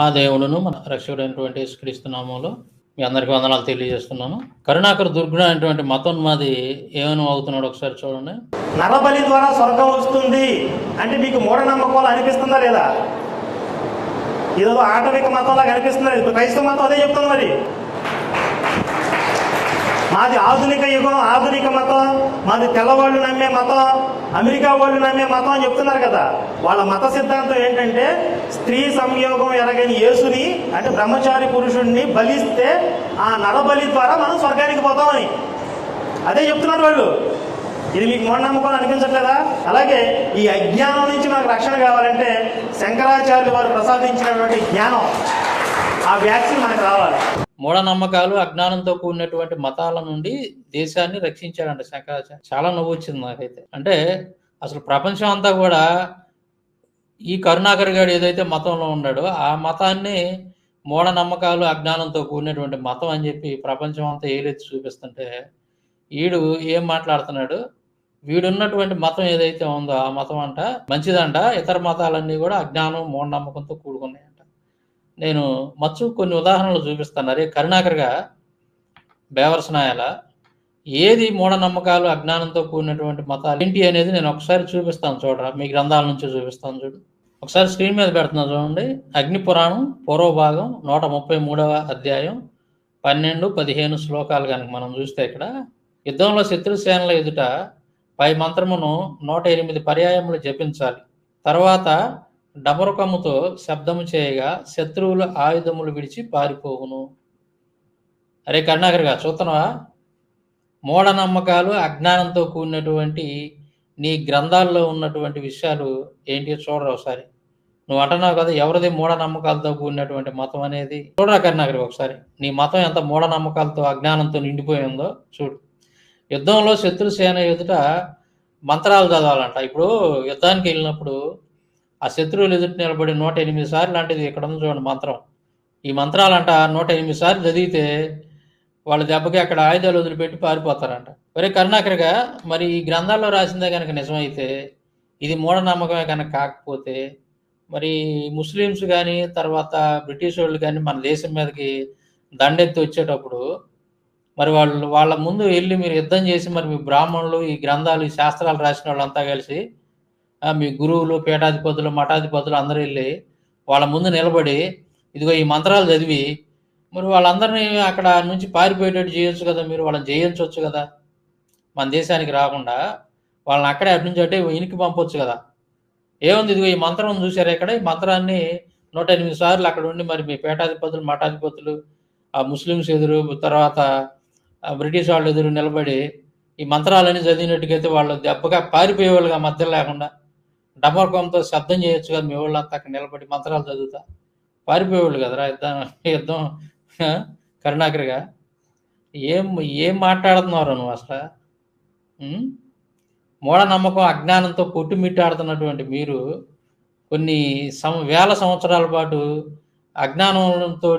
మహాదేవుడును మన రక్షకుడైనటువంటి క్రీస్తునామంలో మీ అందరికీ వందనాలు తెలియజేస్తున్నాను. కరుణాకర్ దుర్గుణ అనేటువంటి మతోన్మాది ఏమని అవుతున్నాడు ఒకసారి చూడండి. నరబలి ద్వారా స్వర్గం వస్తుంది అంటే మీకు మూఢనమ్మకాలు అనిపిస్తుందా లేదా? ఇదో ఆటవిక మతంలాగా అనిపిస్తుందా క్రైస్తవ మతం అదే చెప్తుంది మరి. మాది ఆధునిక యుగం ఆధునిక మతం. మాది తెల్లవాళ్ళు నమ్మే మతం అమెరికా వాళ్ళు నమ్మే మతం అని చెప్తున్నారు కదా. వాళ్ళ మత సిద్ధాంతం ఏంటంటే స్త్రీ సంయోగం ఎరగని యేసుని అంటే బ్రహ్మచారి పురుషుణ్ణి బలిస్తే ఆ నరబలి ద్వారా మనం స్వర్గానికి పోతామని. అదే చెప్తున్నారు వాళ్ళు. ఇది మీకు మూఢనమ్మకం అనిపించట్లేదా? అలాగే ఈ అజ్ఞానం నుంచి మనకు రక్షణ కావాలంటే శంకరాచార్యులు వారు ప్రసాదించినటువంటి జ్ఞానం. ఆ వ్యాక్సిన్ మనకు రావాలి. మూఢనమ్మకాలు అజ్ఞానంతో కూడినటువంటి మతాల నుండి దేశాన్ని రక్షించాడంట శంకరాచార్య. చాలా నవ్వు వచ్చింది నాకైతే. అంటే అసలు ప్రపంచం అంతా కూడా ఈ కరుణాకర్ గారు ఏదైతే మతంలో ఉన్నాడో ఆ మతాన్ని మూఢనమ్మకాలు అజ్ఞానంతో కూడినటువంటి మతం అని చెప్పి ప్రపంచం అంతా ఏలెత్తి చూపిస్తుంటే వీడు ఏం మాట్లాడుతున్నాడు? వీడున్నటువంటి మతం ఏదైతే ఉందో ఆ మతం అంట మంచిదంట. ఇతర మతాలన్నీ కూడా అజ్ఞానం మూఢనమ్మకంతో కూడుకున్నాయి. నేను మచ్చు కొన్ని ఉదాహరణలు చూపిస్తాను. అరే కరుణాకర్గా బేవర్సనాయాల. ఏది మూఢనమ్మకాలు అజ్ఞానంతో కూడినటువంటి మతాలు ఏంటి అనేది నేను ఒకసారి చూపిస్తాను చూడరా. మీ గ్రంథాల నుంచి చూపిస్తాను చూడు. ఒకసారి స్క్రీన్ మీద పెడుతున్నా చూడండి. అగ్ని పురాణం పూర్వభాగం నూట ముప్పై మూడవ అధ్యాయం పన్నెండు పదిహేను శ్లోకాలు కనుక మనం చూస్తే ఇక్కడ యుద్ధంలో శత్రుసేనల ఎదుట పై మంత్రమును నూట ఎనిమిది పర్యాయములు జపించాలి. తర్వాత డమరుకముతో శబ్దము చేయగా శత్రువుల ఆయుధములు విడిచి పారిపోవును. అరే కరుణాకర్గా చూస్తున్నావా మూఢనమ్మకాలు అజ్ఞానంతో కూడినటువంటి నీ గ్రంథాల్లో ఉన్నటువంటి విషయాలు ఏంటి చూడరా ఒకసారి. నువ్వు అంటున్నావు కదా ఎవరిది మూఢనమ్మకాలతో కూడినటువంటి మతం అనేది? చూడరా కరుణాకర్ ఒకసారి. నీ మతం ఎంత మూఢనమ్మకాలతో అజ్ఞానంతో నిండిపోయిందో చూడు. యుద్ధంలో శత్రు సేన ఎదుట మంత్రాలు చదవాలంట. ఇప్పుడు యుద్ధానికి వెళ్ళినప్పుడు ఆ శత్రువులు ఎదుటి నిలబడి నూట ఎనిమిది సార్లు లాంటిది ఇక్కడ ఉంది చూడండి మంత్రం. ఈ మంత్రాలంట నూట ఎనిమిది సార్లు చదివితే వాళ్ళ దెబ్బకి అక్కడ ఆయుధాలు వదిలిపెట్టి పారిపోతారంట. ఒరే కరుణాకరగా మరి ఈ గ్రంథాల్లో రాసిందే కనుక నిజమైతే ఇది మూఢనమ్మకమే కనుక కాకపోతే మరి ముస్లిమ్స్ కానీ తర్వాత బ్రిటిష్ వాళ్ళు కానీ మన దేశం మీదకి దండెత్తి వచ్చేటప్పుడు మరి వాళ్ళు వాళ్ళ ముందు వెళ్ళి మీరు యుద్ధం చేసి మరి మీ బ్రాహ్మణులు ఈ గ్రంథాలు ఈ శాస్త్రాలు రాసిన వాళ్ళంతా కలిసి మీ గురువులు పీఠాధిపతులు మఠాధిపతులు అందరూ వెళ్ళి వాళ్ళ ముందు నిలబడి ఇదిగో ఈ మంత్రాలు చదివి మరి వాళ్ళందరినీ అక్కడ నుంచి పారిపోయేటట్టు చేయొచ్చు కదా మీరు వాళ్ళని జయించవచ్చు కదా. మన దేశానికి రాకుండా వాళ్ళని అక్కడే అటు నుంచి అంటే ఇనికి పంపొచ్చు కదా. ఏముంది ఇదిగో ఈ మంత్రం చూసారా ఇక్కడ? ఈ మంత్రాన్ని నూట ఎనిమిది సార్లు అక్కడ ఉండి మరి మీ పీఠాధిపతులు మఠాధిపతులు ఆ ముస్లిమ్స్ ఎదురు తర్వాత బ్రిటిష్ వాళ్ళు ఎదురు నిలబడి ఈ మంత్రాలన్నీ చదివినట్టుకైతే వాళ్ళు దెబ్బగా పారిపోయేవాళ్ళుగా మధ్య లేకుండా. డమర్కంతో శబ్దం చేయొచ్చు కదా మీ వాళ్ళంతా అక్కడ నిలబడి మంత్రాలు చదువుతా. పారిపోయేవాళ్ళు కదరా యుద్ధం యుద్ధం కరుణాకరిగా కరుణాకర్గా. ఏం ఏం మాట్లాడుతున్నారు నువ్వు అసలు? మూఢనమ్మకం అజ్ఞానంతో కొట్టుమిట్టాడుతున్నటువంటి మీరు కొన్ని సం వేల సంవత్సరాల పాటు అజ్ఞానంతో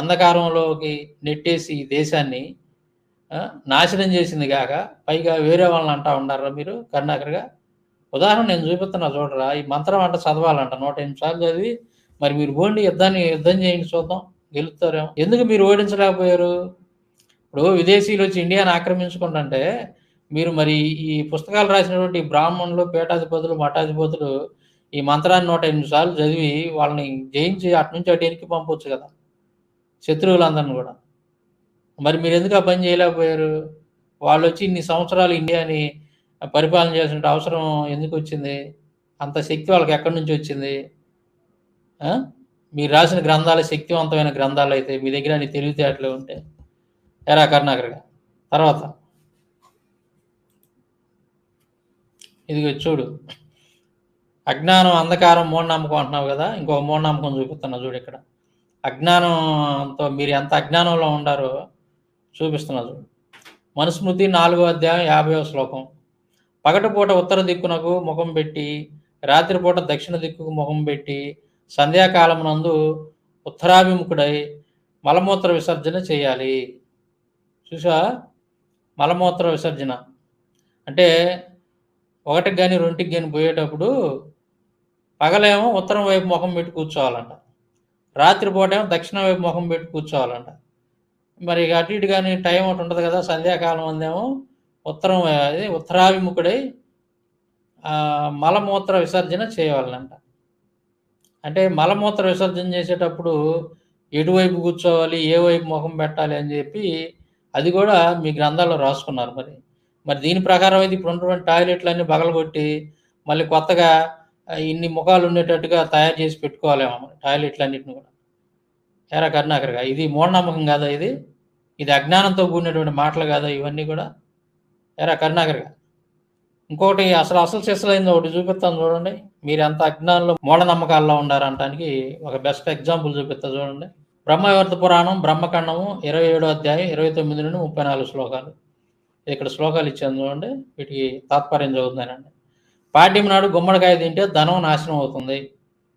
అంధకారంలోకి నెట్టేసి ఈ దేశాన్ని నాశనం చేసింది కాక పైగా వేరే వాళ్ళని అంటా ఉన్నారా మీరు కరుణాకర్గా? ఉదాహరణ నేను చూపిస్తున్నా చూడరా ఈ మంత్రం అంట చదవాలంట. నూట ఎనిమిది సార్లు చదివి మరి మీరు పోండి యుద్ధాన్ని యుద్ధం చేయండి చూద్దాం గెలుస్తారేమో. ఎందుకు మీరు ఓడించలేకపోయారు? ఇప్పుడు విదేశీయులు వచ్చి ఇండియాని ఆక్రమించుకుంటుంటే మీరు మరి ఈ పుస్తకాలు రాసినటువంటి బ్రాహ్మణులు పీఠాధిపతులు మఠాధిపతులు ఈ మంత్రాన్ని నూట ఎనిమిది సార్లు చదివి వాళ్ళని జయించి అటు నుంచి అటు ఎనికి పంపొచ్చు కదా శత్రువులందరిని కూడా. మరి మీరు ఎందుకు ఆ పని చేయలేకపోయారు? వాళ్ళు వచ్చి ఇన్ని సంవత్సరాలు ఇండియాని పరిపాలన చేసిన అవసరం ఎందుకు వచ్చింది? అంత శక్తి వాళ్ళకి ఎక్కడి నుంచి వచ్చింది? మీరు రాసిన గ్రంథాలు శక్తివంతమైన గ్రంథాలు అయితే మీ దగ్గర అన్ని తెలివితేటలు ఉంటే. ఎరా కరుణాకర్గా తర్వాత. ఇదిగో చూడు. అజ్ఞానం అంధకారం మూఢనమ్మకం అంటున్నావు కదా ఇంకో మూఢనమ్మకం చూపిస్తున్నా చూడు ఇక్కడ. అజ్ఞానంతో మీరు ఎంత అజ్ఞానంలో ఉండారో చూపిస్తున్నా చూడు. మనుస్మృతి నాలుగో అధ్యాయం యాభైవ శ్లోకం. పగటిపూట ఉత్తర దిక్కునకు ముఖం పెట్టి రాత్రిపూట దక్షిణ దిక్కుకు ముఖం పెట్టి సంధ్యాకాలం నందు ఉత్తరాభిముఖుడై మలమూత్ర విసర్జన చేయాలి. చూసా మలమూత్ర విసర్జన. అంటే ఒకటికి కానీ రెండుకి కానీ పోయేటప్పుడు పగలేమో ఉత్తరం వైపు ముఖం పెట్టి కూర్చోవాలంట. రాత్రిపూట ఏమో దక్షిణ వైపు ముఖం పెట్టి కూర్చోవాలంట. మరి ఇక అటు ఇటు కానీ టైం ఒకటి ఉంటుంది కదా సంధ్యాకాలం అందేమో ఉత్తరం అది ఉత్తరాభిముఖుడై మలమూత్ర విసర్జన చేయవాలంట అంటే మలమూత్ర విసర్జన చేసేటప్పుడు ఎటువైపు కూర్చోవాలి ఏ వైపు ముఖం పెట్టాలి అని చెప్పి అది కూడా మీ గ్రంథాల్లో రాసుకున్నారు మరి. మరి దీని ప్రకారం అయితే ఇప్పుడు ఉన్నటువంటి టాయిలెట్లు అన్నీ బగలగొట్టి మళ్ళీ కొత్తగా ఇన్ని ముఖాలు ఉండేటట్టుగా తయారు చేసి పెట్టుకోవాలేమో మరి టాయిలెట్లు అన్నింటిని కూడా ఎరా కరుణాకరగా ఇది మూఢనమ్మకం కాదా ఇది? ఇది అజ్ఞానంతో కూడినటువంటి మాటలు కాదా ఇవన్నీ కూడా? ఎరా కరుణాకరగా ఇంకోటి అసలు అసలు సిసలైంది ఒకటి చూపిస్తాను చూడండి. మీరు ఎంత అజ్ఞానంలో మూఢనమ్మకాల్లో ఉండారంటానికి ఒక బెస్ట్ ఎగ్జాంపుల్ చూపిస్తా చూడండి. బ్రహ్మవర్త పురాణం బ్రహ్మఖండము ఇరవై ఏడో అధ్యాయం ఇరవై తొమ్మిది నుండి ముప్పై నాలుగు శ్లోకాలు. ఇక్కడ శ్లోకాలు ఇచ్చాను చూడండి. వీటికి తాత్పర్యం చదువుతున్నానండి. పాడ్యం నాడు గుమ్మడికాయ తింటే ధనం నాశనం అవుతుంది.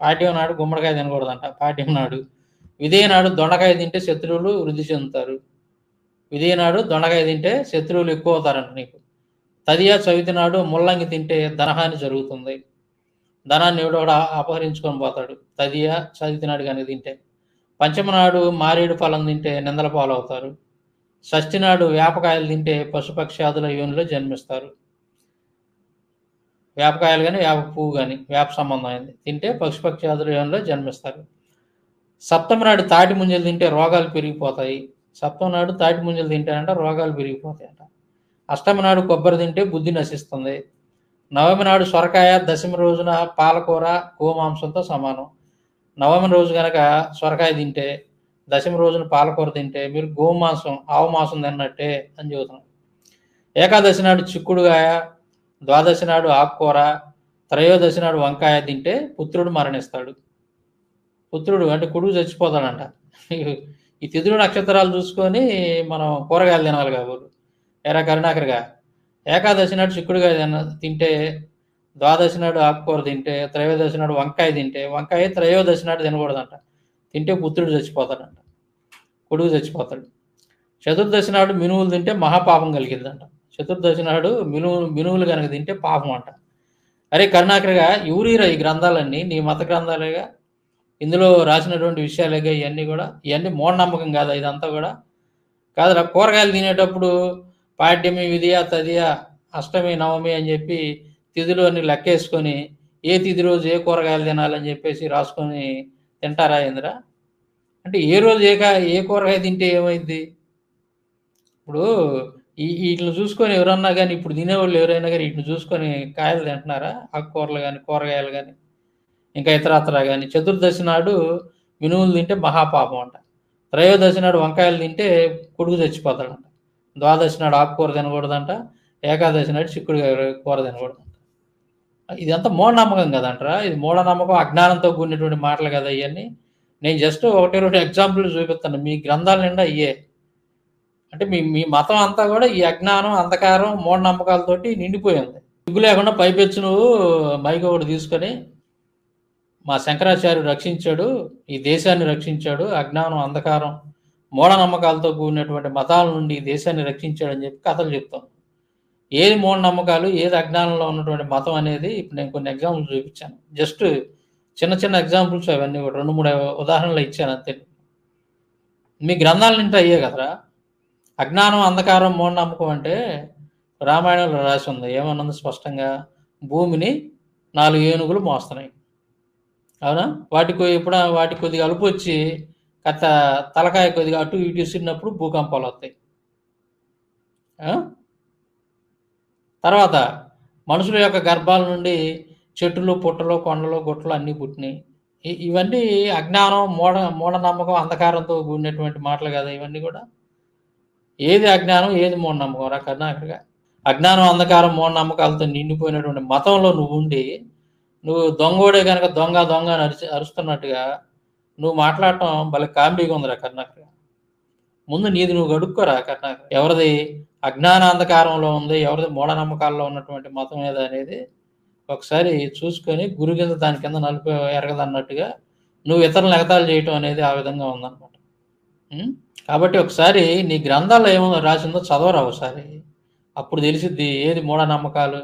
పాడ్యం నాడు గుమ్మడికాయ తినకూడదంట. పాడ్యం నాడు విదే నాడు దొండకాయ తింటే శత్రువులు వృద్ధి చెందుతారు. విధేయ దొండకాయ తింటే శత్రువులు ఎక్కువ అవుతారంట నీకు. తదియా చవితి నాడు ముల్లంగి తింటే ధనహాని జరుగుతుంది. ధనాన్ని ఎవడో అపహరించుకొని పోతాడు. తదియా చవితి నాడు తింటే. పంచమ నాడు మారేడు ఫలం తింటే నిందల పాలవుతారు. షష్ఠి నాడు వేపకాయలు తింటే పశుపక్షాదుల యోనిలో జన్మిస్తారు. వేపకాయలు కానీ వేప పువ్వు కానీ వేప సంబంధమైంది తింటే పశుపక్షాదుల యోనిలో జన్మిస్తారు. సప్తమి నాడు తాటి ముంజలు తింటే రోగాలు పెరిగిపోతాయి. సప్తమ నాడు తాటి ముంజలు తింటానంట రోగాలు పెరిగిపోతాయంట. అష్టమి నాడు కొబ్బరి తింటే బుద్ధి నశిస్తుంది. నవమి నాడు సొరకాయ దశమి రోజున పాలకూర గోమాంసంతో సమానం. నవమి రోజు కనుక సొరకాయ తింటే దశమి రోజున పాలకూర తింటే మీరు గోమాంసం ఆవు మాంసం తిన్నట్టే అని చెబుతున్నాం. ఏకాదశి నాడు చిక్కుడుగాయ ద్వాదశి నాడు ఆకుకూర త్రయోదశి నాడు వంకాయ తింటే పుత్రుడు మరణిస్తాడు. పుత్రుడు అంటే కొడుకు చచ్చిపోతాడంట. ఈ తిథులు నక్షత్రాలు చూసుకొని మనం కూరగాయలు తినాలి కాబోలు ఎరా కరుణాకరగా? ఏకాదశి నాడు చిక్కుడుగా తిన తింటే ద్వాదశి నాడు ఆకుకూర తింటే త్రయోదశి నాడు వంకాయ తింటే వంకాయ త్రయోదశి నాడు తినకూడదంట. తింటే పుత్రుడు చచ్చిపోతాడంట. కొడుకు చచ్చిపోతాడు. చతుర్దశి నాడు మినువులు తింటే మహాపాపం కలిగిందంట. చతుర్దశి నాడు మినువులు మినువులు కనుక తింటే పాపం అంట. అరే కరుణాకరగా ఎవరీరా ఈ గ్రంథాలన్నీ? నీ మత గ్రంథాలేగా? ఇందులో రాసినటువంటి విషయాలుగా ఇవన్నీ కూడా ఇవన్నీ మూఢనమ్మకం కాదా ఇదంతా కూడా? కాదురా కూరగాయలు తినేటప్పుడు పాడ్యమి విధియ తదియ అష్టమి నవమి అని చెప్పి తిథులు అన్ని లెక్కేసుకొని ఏ తిథి రోజు ఏ కూరగాయలు తినాలని చెప్పేసి రాసుకొని తింటారా ఇంద్ర? అంటే ఏ రోజు ఏ కా ఏ కూరగాయ తింటే ఏమైంది ఇప్పుడు ఈ వీటిని చూసుకొని ఎవరన్నా కానీ ఇప్పుడు తినేవాళ్ళు ఎవరైనా కానీ వీటిని చూసుకొని కాయలు తింటున్నారా? ఆకుకూరలు కానీ కూరగాయలు కానీ ఇంకా ఇతరత్ర కానీ చతుర్దశి నాడు మినువులు తింటే మహాపాపం అంట. త్రయోదశి నాడు వంకాయలు తింటే కొడుకు చచ్చిపోతాడంట. ద్వాదశి నాడు ఆకుకూర తినకూడదంట. ఏకాదశి నాడు చిక్కుడు కూర తినకూడదంట. ఇదంతా మూఢనమ్మకం కదంటరా. ఇది మూఢనమ్మకం అజ్ఞానంతో కూడినటువంటి మాటలు కదా ఇవన్నీ నేను జస్ట్ ఒకటి రెండు ఎగ్జాంపుల్ చూపిస్తాను. మీ గ్రంథాల నిండా ఇయే. అంటే మీ మీ మతం అంతా కూడా ఈ అజ్ఞానం అంధకారం మూఢనమ్మకాలతోటి నిండిపోయింది. సిగ్గు లేకుండా పైపెచ్చు నువ్వు మైక్ ఒకటి తీసుకొని మా శంకరాచార్యుడు రక్షించాడు ఈ దేశాన్ని రక్షించాడు అజ్ఞానం అంధకారం మూఢనమ్మకాలతో కూడినటువంటి మతాల నుండి ఈ దేశాన్ని రక్షించాడని చెప్పి కథలు చెప్తాం. ఏది మూఢనమ్మకాలు ఏది అజ్ఞానంలో ఉన్నటువంటి మతం అనేది ఇప్పుడు నేను కొన్ని ఎగ్జాంపుల్స్ చూపించాను. జస్ట్ చిన్న చిన్న ఎగ్జాంపుల్స్ అవన్నీ కూడా రెండు మూడు ఉదాహరణలు ఇచ్చాను అంతే. మీ గ్రంథాల నింటే అయ్యే కదరా? అజ్ఞానం అంధకారం మూఢనమ్మకం అంటే రామాయణంలో రాసి ఉంది. ఏమన్నది స్పష్టంగా? భూమిని నాలుగు ఏనుగులు మోస్తున్నాయి. అవునా? వాటికి ఎప్పుడు వాటి కొద్దిగా అలుపు వచ్చి కథ తలకాయ కొద్దిగా అటు ఇటు విసిరినప్పుడు భూకంపాలు వస్తాయి. తర్వాత మనుషుల యొక్క గర్భాల నుండి చెట్లు పుట్టలు కొండలు గుట్టలు అన్నీ పుట్టినాయి. ఇవన్నీ అజ్ఞానం మూఢ మూఢనమ్మకం అంధకారంతో కూడినటువంటి మాటలు కదా ఇవన్నీ కూడా? ఏది అజ్ఞానం ఏది మూఢనమ్మకం? రా అక్కడ అజ్ఞానం అంధకారం మూఢనమ్మకాలతో నిండిపోయినటువంటి మతంలో నువ్వు ఉండి నువ్వు దొంగోడే కనుక దొంగ దొంగ అని అరిచి అరుస్తున్నట్టుగా నువ్వు మాట్లాడటం భలే కామెడీగా ఉందిరా కర్ణాకర్ ముందు నీది నువ్వు గడుక్కోరా కర్ణాకర్ ఎవరిది అజ్ఞానాంధకారంలో ఉంది ఎవరిది మూఢనమ్మకాల్లో ఉన్నటువంటి మతం ఏదో అనేది ఒకసారి చూసుకొని గురు కింద దాని కింద నలుపు ఎరగదన్నట్టుగా నువ్వు ఇతరులను ఎగతాలు చేయటం అనేది ఆ విధంగా ఉందన్నమాట. కాబట్టి ఒకసారి నీ గ్రంథాల్లో ఏమో రాసిందో చదవరా ఒకసారి. అప్పుడు తెలిసిద్ది ఏది మూఢనమ్మకాలు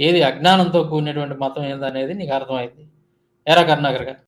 ఏది అజ్ఞానంతో కూడినటువంటి మతం ఏందనేది నీకు అర్థమైంది. ఎరా కర్ణాకరగా